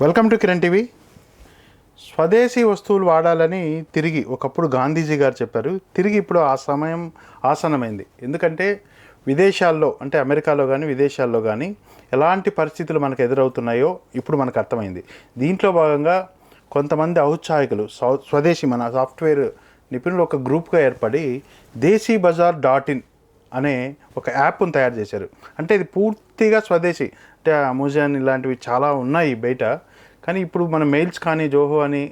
Welcome to Kiran TV. స్వదేశీ వస్తువులు వాడాలని తిరిగి ఒకప్పుడు గాంధీజీ గారు చెప్పారు తిరిగి ఇప్పుడు ఆ సమయం ఆసనమైంది ఎందుకంటే విదేశాల్లో అంటే అమెరికాలో కానీ విదేశాల్లో కానీ ఎలాంటి పరిస్థితులు మనకు ఎదురవుతున్నాయో ఇప్పుడు మనకు అర్థమైంది. దీంట్లో భాగంగా కొంతమంది ఔత్సాహికులు స్వదేశీ మన సాఫ్ట్వేర్ నిపుణులు ఒక గ్రూప్గా ఏర్పడి దేశీ బజార్ డాట్ ఇన్ అనే ఒక యాప్ను తయారు చేశారు. అంటే ఇది పూర్తిగా స్వదేశీ అంటే అమెజాన్ ఇలాంటివి చాలా ఉన్నాయి బయట. కానీ ఇప్పుడు మన మెయిల్స్ కానీ జోహో అని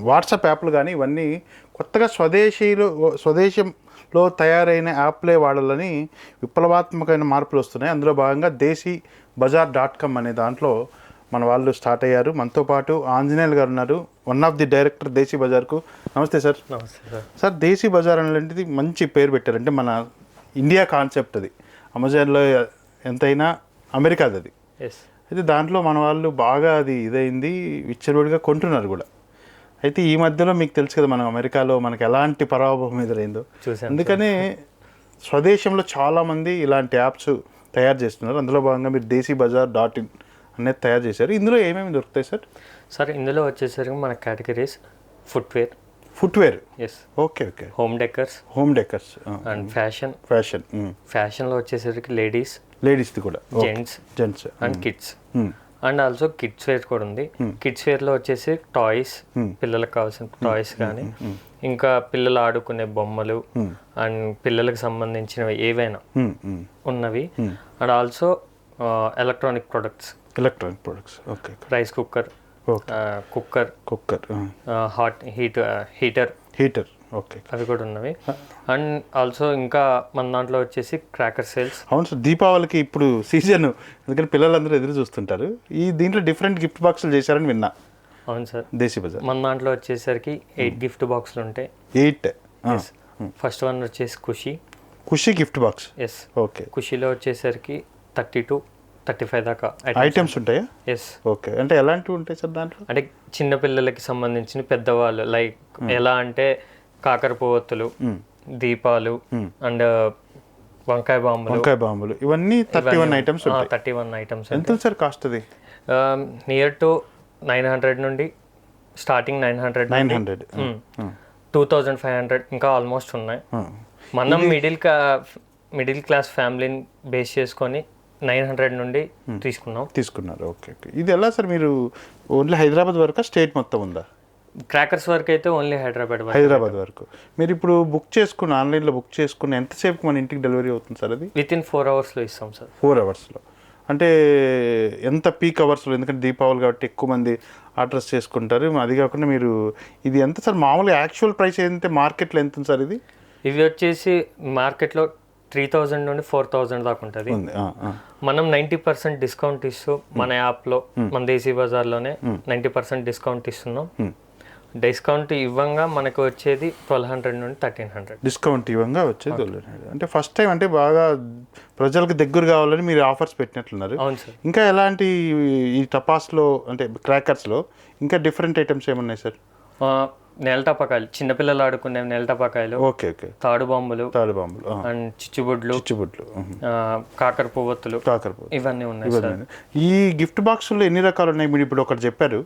వాట్సాప్ యాప్లు కానీ ఇవన్నీ కొత్తగా స్వదేశీలో స్వదేశంలో తయారైన యాప్లే వాడాలని విప్లవాత్మకమైన మార్పులు వస్తున్నాయి. అందులో భాగంగా దేశీ బజార్ డాట్ కామ్ అనే దాంట్లో మన వాళ్ళు స్టార్ట్ అయ్యారు. మనతో పాటు ఆంజనేయులు గారు ఉన్నారు. One of the director Desi బజార్కు. నమస్తే సార్. నమస్తే సార్. సార్ దేశీ బజార్ అనేటిది మంచి పేరు పెట్టారు. అంటే మన ఇండియా కాన్సెప్ట్ అది. అమెజాన్లో ఎంతైనా అమెరికాది అది ఎస్ అయితే దాంట్లో మన వాళ్ళు బాగా అది ఇదైంది విచ్చలవిడిగా కొంటున్నారు కూడా. అయితే ఈ మధ్యలో మీకు తెలుసు కదా మనం అమెరికాలో మనకి ఎలాంటి పరాభవం ఎదురైందో. అందుకనే స్వదేశంలో చాలామంది ఇలాంటి యాప్స్ తయారు చేస్తున్నారు. అందులో భాగంగా మీరు దేశీ బజార్ డాట్ ఇన్ అనేది తయారు చేశారు. ఇందులో ఏమేమి దొరుకుతాయి సార్? సార్ ఇందులో వచ్చేసరికి మన categories footwear. Footwear? Yes okay okay. Home decors. Home decors and fashion. Fashion ఫ్యాషన్లో వచ్చేసరికి లేడీస్. లేడీస్ది కూడా. Gents gents and kids and also kids wear కూడా ఉంది. కిడ్స్ వేర్లో వచ్చేసి టాయ్స్ పిల్లలకు కావాల్సిన టాయ్స్ కానీ ఇంకా పిల్లలు ఆడుకునే బొమ్మలు అండ్ పిల్లలకు సంబంధించినవి ఏవైనా ఉన్నవి. And also electronic products electronic products okay rice cooker okay cooker cooker hot heat heater heater okay. అవి కూడా ఉన్నవి. అండ్ ఆల్సో ఇంకా మన దాంట్లో వచ్చేసి క్రాకర్ సేల్స్ అవును సార్ దీపావళికి ఇప్పుడు సీజన్ ఎందుకంటే పిల్లలందరూ ఎదురు చూస్తుంటారు. ఈ దీంట్లో డిఫరెంట్ గిఫ్ట్ బాక్సులు చేశారని విన్నా. అవును సార్. దేశీ బజార్. మన దాంట్లో వచ్చేసరికి ఎయిట్ గిఫ్ట్ బాక్స్లు ఉంటాయి. ఎయిట్ ఫస్ట్ వన్ వచ్చేసి Khushi Khushi gift box yes okay ఖుషిలో వచ్చేసరికి థర్టీ టు థర్టీ ఫైవ్ దాకా ఐటమ్స్ ఉంటాయా? ఎస్ ఓకే అంటే ఎలాంటివి ఉంటాయి సార్ దాంట్లో? అంటే చిన్న పిల్లలకి సంబంధించిన పెద్దవాళ్ళు లైక్ ఎలా అంటే కాకర పువ్వొత్తులు దీపాలు అండ్ వంకాయ బాంబులు. వంకాయ బాంబులు. ఇవన్నీ thirty one items thirty one items ఎంత సార్ కాస్ట్ అది? నియర్ టు నైన్ హండ్రెడ్ నుండి starting nine hundred nine hundred two thousand five hundred ఇంకా ఆల్మోస్ట్ ఉన్నాయి. మనం మిడిల్ మిడిల్ క్లాస్ ఫ్యామిలీని బేస్ చేసుకొని నైన్ హండ్రెడ్ నుండి తీసుకున్నాం. తీసుకున్నారు. Okay okay. ఇది ఎలా సార్ మీరు ఓన్లీ హైదరాబాద్ వరకు స్టేట్ మొత్తం ఉందా? క్రాకర్స్ వరకు అయితే ఓన్లీ హైదరాబాద్ హైదరాబాద్ వరకు. మీరు ఇప్పుడు బుక్ చేసుకున్న ఆన్లైన్లో బుక్ చేసుకున్న ఎంతసేపు మన ఇంటికి డెలివరీ అవుతుంది సార్ అది? విత్ ఇన్ ఫోర్ అవర్స్లో ఇస్తాం సార్. ఫోర్ అవర్స్లో అంటే ఎంత పీక్ అవర్స్లో ఎందుకంటే దీపావళి కాబట్టి ఎక్కువ మంది ఆర్డర్స్ చేసుకుంటారు. అది కాకుండా మీరు ఇది ఎంత సార్? మామూలుగా యాక్చువల్ ప్రైస్ ఏంటంటే మార్కెట్లో ఎంత ఉంది సార్ ఇది? ఇవి వచ్చేసి మార్కెట్లో త్రీ థౌజండ్ నుండి ఫోర్ థౌజండ్ దాకా ఉంటుంది. మనం నైంటీ పర్సెంట్ డిస్కౌంట్ ఇస్తూ మన యాప్లో మన దేశీ బజార్లోనే నైంటీ పర్సెంట్ డిస్కౌంట్ ఇస్తున్నాం. డిస్కౌంట్ ఇవ్వంగా మనకు వచ్చేది ట్వెల్వ్ హండ్రెడ్ నుండి థర్టీన్ హండ్రెడ్. డిస్కౌంట్ ఇవ్వంగా వచ్చేది వదిలేనాడు. అంటే ఫస్ట్ టైం అంటే బాగా ప్రజలకు దగ్గర కావాలని మీరు ఆఫర్స్ పెట్టినట్లున్నారు. అవును సార్. ఇంకా ఎలాంటి ఈ టపాస్లో అంటే క్రాకర్స్లో ఇంకా డిఫరెంట్ ఐటమ్స్ ఏమున్నాయి సార్? నెల టపాకాయలు. చిన్నపిల్లలు ఆడుకునే నెల టపాకాయలు. Okay okay. తాడు బాంబులు. తాడు బాంబులు అండ్ చిచ్చుబుడ్లు. ఆ, కాకర పువ్వొత్తులు. కాకరపు ఇవన్నీ ఉన్నాయి. ఈ గిఫ్ట్ బాక్సుల్లో ఎన్ని రకాలు ఉన్నాయి? మీరు ఇప్పుడు ఒకటి చెప్పారు.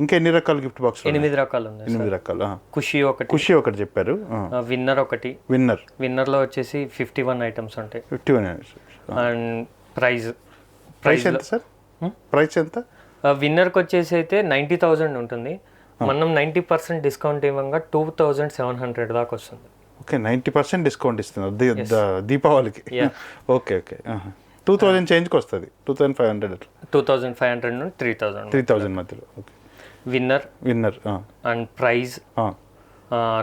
ఇంకా ఎన్ని రకాల గిఫ్ట్ బాక్స్ ఎనిమిది రకాలు ఉన్నాయి ఎనిమిది రకాలు? ఖుషి ఒకటి. ఖుషి ఒకటి చెప్పారు. విన్నర్ ఒకటి. విన్నర్. విన్నర్లో వచ్చేసి ఫిఫ్టీ వన్ ఐటమ్స్ ఉంటాయి. Fifty one and prize. Price ఎంత సార్? ప్రైస్ ఎంత? విన్నర్కి వచ్చేసి అయితే నైంటీ థౌజండ్ ఉంటుంది. మనం నైంటీ పర్సెంట్ డిస్కౌంట్ ఇవ్వంగా టూ థౌజండ్ సెవెన్ హండ్రెడ్ దాకా వస్తుంది. ఓకే నైంటీ పర్సెంట్ డిస్కౌంట్ ఇస్తున్నారు. దీ- ద- దీపావళికి. Okay okay. టూ థౌజండ్ చేంజ్కి వస్తుంది. Two thousand five hundred two thousand five hundred నుండి త్రీ థౌజండ్. త్రీ థౌజండ్ మధ్యలో. Okay. Winner winner and prize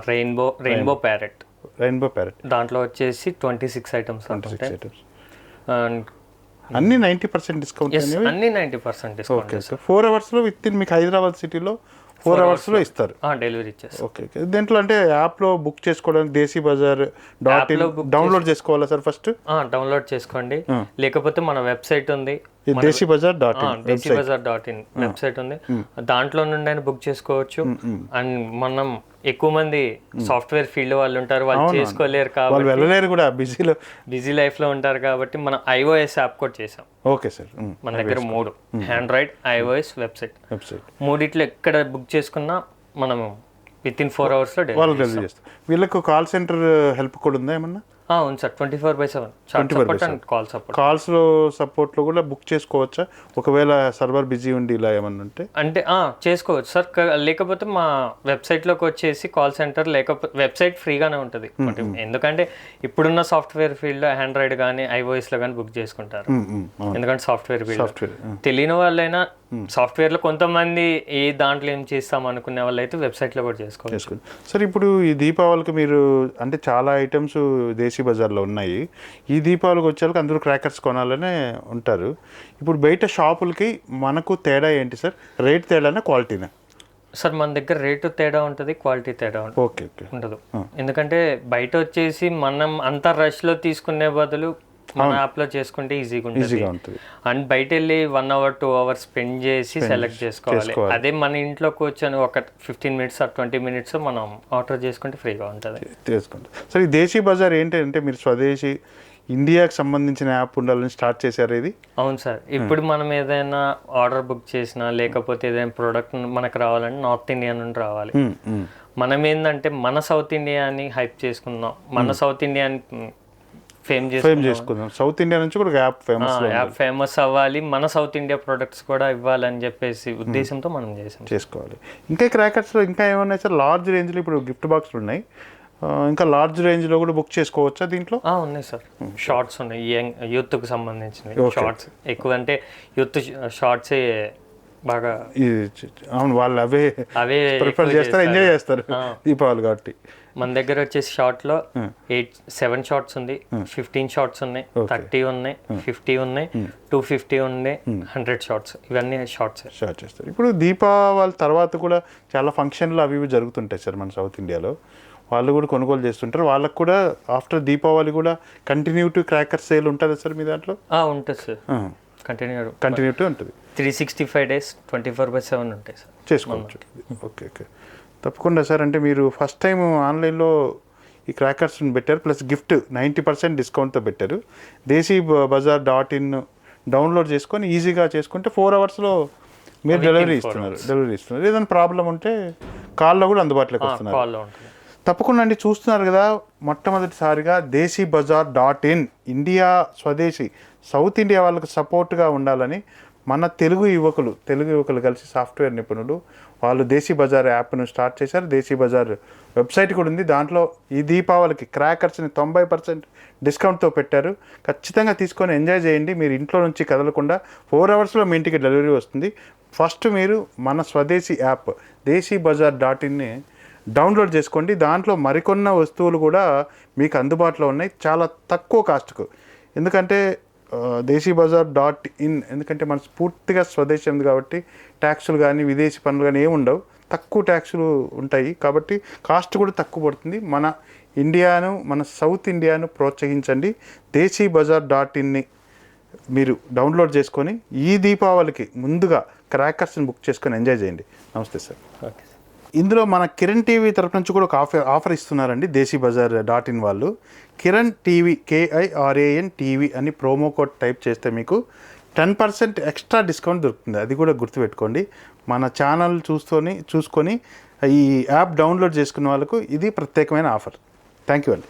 rainbow rainbow parrot rainbow parrot దాంట్లో వచ్చేసి ట్వంటీ సిక్స్ ఐటమ్స్ అండ్ అన్ని నైంటీ పర్సెంట్ డిస్కౌంట్ అన్ని ninety percent discount okay okay four అవర్స్లో with in మీకు హైదరాబాద్ సిటీలో four అవర్స్లో ఇస్తారు. డెలివరీ ఇచ్చేస్తాం ఓకే ఓకే దీంట్లో అంటే యాప్లో బుక్ చేసుకోవడానికి Desi Bazaar dot in download చేసుకోవాలా సార్ ఫస్ట్ డౌన్లోడ్ చేసుకోండి. లేకపోతే మన వెబ్సైట్ ఉంది. Desi Bazaar dot in Desi Bazaar dot in website ఉంది. దాంట్లో నుండి అయినా బుక్ చేసుకోవచ్చు. అండ్ మనం ఎక్కువ మంది సాఫ్ట్వేర్ ఫీల్డ్ వాళ్ళు ఉంటారు వాళ్ళు చేసుకోలేరు కాబట్టి వెళ్ళలేరు కూడా బిజీలో. బిజీ లైఫ్లో ఉంటారు కాబట్టి మనం ఐఓఎస్ యాప్ కూడా చేసాం ఓకే సార్. మన దగ్గర మూడు. Android iOS website. వెబ్సైట్. మూడిట్లో ఎక్కడ బుక్ చేసుకున్నా మనం విత్ ఇన్ ఫోర్ అవర్స్లో delivery వాళ్ళు డెలివరీ చేస్తారు. వీళ్ళకు కాల్ సెంటర్ హెల్ప్ కూడా ఉందా ఏమన్నా? ఉంది sir. Twenty four by seven. Chat support and call support కాల్స్లో సపోర్ట్లో కూడా బుక్ చేసుకోవచ్చా? ఒకవేళ సర్వర్ బిజీ ఉండి ఇలా ఏమన్నా ఉంటే? అంటే చేసుకోవచ్చు సార్. లేకపోతే మా వెబ్సైట్లోకి వచ్చేసి కాల్ సెంటర్ లేకపోతే వెబ్సైట్ ఫ్రీగానే ఉంటుంది. ఎందుకంటే ఇప్పుడున్న సాఫ్ట్వేర్ ఫీల్డ్లో ఆండ్రాయిడ్ కానీ ఐఓఎస్లో కానీ బుక్ చేసుకుంటారు. అవును. ఎందుకంటే సాఫ్ట్వేర్ ఫీల్డ్. తెలియని వాళ్ళైనా సాఫ్ట్వేర్లో కొంతమంది ఏ దాంట్లో ఏం చేస్తాం అనుకునే వాళ్ళు అయితే వెబ్సైట్లో కూడా చేసుకోవచ్చు. సార్ ఇప్పుడు ఈ దీపావళికి మీరు అంటే చాలా ఐటమ్స్ దేశీ బజార్లో ఉన్నాయి. ఈ దీపావళికి వచ్చేళ్ళకి అందరూ క్రాకర్స్ కొనాలనే ఉంటారు. ఇప్పుడు బయట షాపులకి మనకు తేడా ఏంటి సార్? రేట్ తేడానా క్వాలిటీనా సార్ మన దగ్గర రేటు తేడా ఉంటుంది క్వాలిటీ తేడా ఉంటుంది ఓకే ఓకే. ఉండదు. ఎందుకంటే బయట వచ్చేసి మనం అంత rush లో తీసుకునే బదులు మన యాప్లో చేసుకుంటే ఈజీగా ఉంటుంది. ఈజీగా ఉంటుంది. అండ్ బయట వెళ్ళి one hour two hours spend చేసి సెలెక్ట్ చేసుకోవాలి. అదే మన ఇంట్లో కూర్చొని ఒక fifteen minutes or twenty minutes మనం ఆర్డర్ చేసుకుంటే ఫ్రీగా ఉంటుంది. తెలుసుకోండి సార్ ఈ దేశీ బజార్ ఏంటంటే మీరు స్వదేశీ ఇండియాకి సంబంధించిన యాప్ ఉండాలని స్టార్ట్ చేశారు ఇది? అవును సార్. ఇప్పుడు మనం ఏదైనా ఆర్డర్ బుక్ చేసినా లేకపోతే ఏదైనా ప్రోడక్ట్ మనకు రావాలంటే నార్త్ ఇండియా నుండి రావాలి. ఉమ్, ఉమ్. మనం ఏంటంటే మన సౌత్ ఇండియాని హైప్ చేసుకుందాం. మన సౌత్ ఇండియాని ఫేమ్ ఫేమ్ చేసుకుందాం సౌత్ ఇండియా నుంచి కూడా యాప్ ఫేమస్ యాప్ ఫేమస్ అవ్వాలి. మన సౌత్ ఇండియా ప్రొడక్ట్స్ కూడా ఇవ్వాలని చెప్పేసి ఉద్దేశంతో మనం చేసాం. చేసుకోవాలి. ఇంకా క్రాకర్స్లో ఇంకా ఏమన్నాయి సార్ లార్జ్ రేంజ్లో ఇప్పుడు గిఫ్ట్ బాక్స్లు ఉన్నాయి. ఇంకా లార్జ్ రేంజ్లో కూడా బుక్ చేసుకోవచ్చా దీంట్లో? ఉన్నాయి సార్. షార్ట్స్ ఉన్నాయి. యంగ్ యూత్కి సంబంధించినవి. షార్ట్స్ ఎక్కువ అంటే యూత్ షార్ట్సే బాగా అవును వాళ్ళు అవే అవే ప్రిఫర్ చేస్తారు ఎంజాయ్ చేస్తారు దీపావళి కాబట్టి. మన దగ్గర వచ్చేసి షార్ట్లో ఎయిట్ సెవెన్ షార్ట్స్ ఉంది ఫిఫ్టీన్ షార్ట్స్ ఉన్నాయి థర్టీ ఉన్నాయి ఫిఫ్టీ ఉన్నాయి టూ ఫిఫ్టీ ఉన్నాయి హండ్రెడ్ షార్ట్స్. ఇవన్నీ షార్ట్స్. షేర్ చేస్తారు. ఇప్పుడు దీపావళి తర్వాత కూడా చాలా ఫంక్షన్లు అవి ఇవి జరుగుతుంటాయి సార్ మన సౌత్ ఇండియాలో. వాళ్ళు కూడా కొనుగోలు చేస్తుంటారు. వాళ్ళకు కూడా ఆఫ్టర్ దీపావళి కూడా కంటిన్యూటీ క్రాకర్ సేల్ ఉంటుందా సార్ మీ దాంట్లో? ఉంటుంది సార్. కంటిన్యూ కంటిన్యూటీ ఉంటుంది three sixty five days twenty four by seven ఉంటాయి సార్. చేసుకోవచ్చు. ఓకే ఓకే తప్పకుండా సార్ అంటే మీరు ఫస్ట్ టైం ఆన్లైన్లో ఈ క్రాకర్స్ని పెట్టారు ప్లస్ గిఫ్ట్ నైంటీ పర్సెంట్ డిస్కౌంట్తో పెట్టారు. Desi Bazaar dot in download చేసుకొని ఈజీగా చేసుకుంటే ఫోర్ అవర్స్లో మీరు డెలివరీ ఇస్తున్నారు డెలివరీ ఇస్తున్నారు. ఏదైనా ప్రాబ్లం ఉంటే కాల్లో కూడా అందుబాటులోకి వస్తున్నారు. తప్పకుండా అండి చూస్తున్నారు కదా మొట్టమొదటిసారిగా Desi Bazaar dot in India స్వదేశీ సౌత్ ఇండియా వాళ్ళకు సపోర్ట్గా ఉండాలని మన తెలుగు యువకులు తెలుగు యువకులు కలిసి సాఫ్ట్వేర్ నిపుణులు వాళ్ళు దేశీ బజార్ యాప్ను స్టార్ట్ చేశారు. దేశీ బజార్ వెబ్సైట్ కూడా ఉంది. దాంట్లో ఈ దీపావళికి క్రాకర్స్ని తొంభై పర్సెంట్ డిస్కౌంట్తో పెట్టారు. ఖచ్చితంగా తీసుకొని ఎంజాయ్ చేయండి. మీరు ఇంట్లో నుంచి కదలకుండా ఫోర్ అవర్స్లో మీ ఇంటికి డెలివరీ వస్తుంది. ఫస్ట్ మీరు మన స్వదేశీ యాప్ దేశీ బజార్ డాట్ ఇన్ని డౌన్లోడ్ చేసుకోండి. దాంట్లో మరికొన్న వస్తువులు కూడా మీకు అందుబాటులో ఉన్నాయి. చాలా తక్కువ కాస్ట్కు. ఎందుకంటే దేశీ బజార్ డాట్ ఇన్ ఎందుకంటే మన పూర్తిగా స్వదేశం కాబట్టి ట్యాక్సులు కానీ విదేశీ పనులు కానీ ఏమి ఉండవు. తక్కువ ట్యాక్సులు ఉంటాయి కాబట్టి కాస్ట్ కూడా తక్కువ పడుతుంది. మన ఇండియాను మన సౌత్ ఇండియాను ప్రోత్సహించండి. దేశీ బజార్ డాట్ ఇన్ని మీరు డౌన్లోడ్ చేసుకొని ఈ దీపావళికి ముందుగా క్రాకర్స్ని బుక్ చేసుకొని ఎంజాయ్ చేయండి. నమస్తే సార్. ఓకే. ఇందులో మన కిరణ్ టీవీ తరపు నుంచి కూడా ఒక ఆఫర్ ఆఫర్ ఇస్తున్నారండి దేశీ బజార్ డాట్ ఇన్ వాళ్ళు. కిరణ్ టీవీ కేఐఆర్ఏఎన్ టీవీ అని ప్రోమో కోడ్ టైప్ చేస్తే మీకు టెన్ పర్సెంట్ ఎక్స్ట్రా డిస్కౌంట్ దొరుకుతుంది. అది కూడా గుర్తుపెట్టుకోండి. మన ఛానల్ చూసుకొని చూసుకొని ఈ యాప్ డౌన్లోడ్ చేసుకున్న వాళ్ళకు ఇది ప్రత్యేకమైన ఆఫర్. థ్యాంక్ యూ అండి.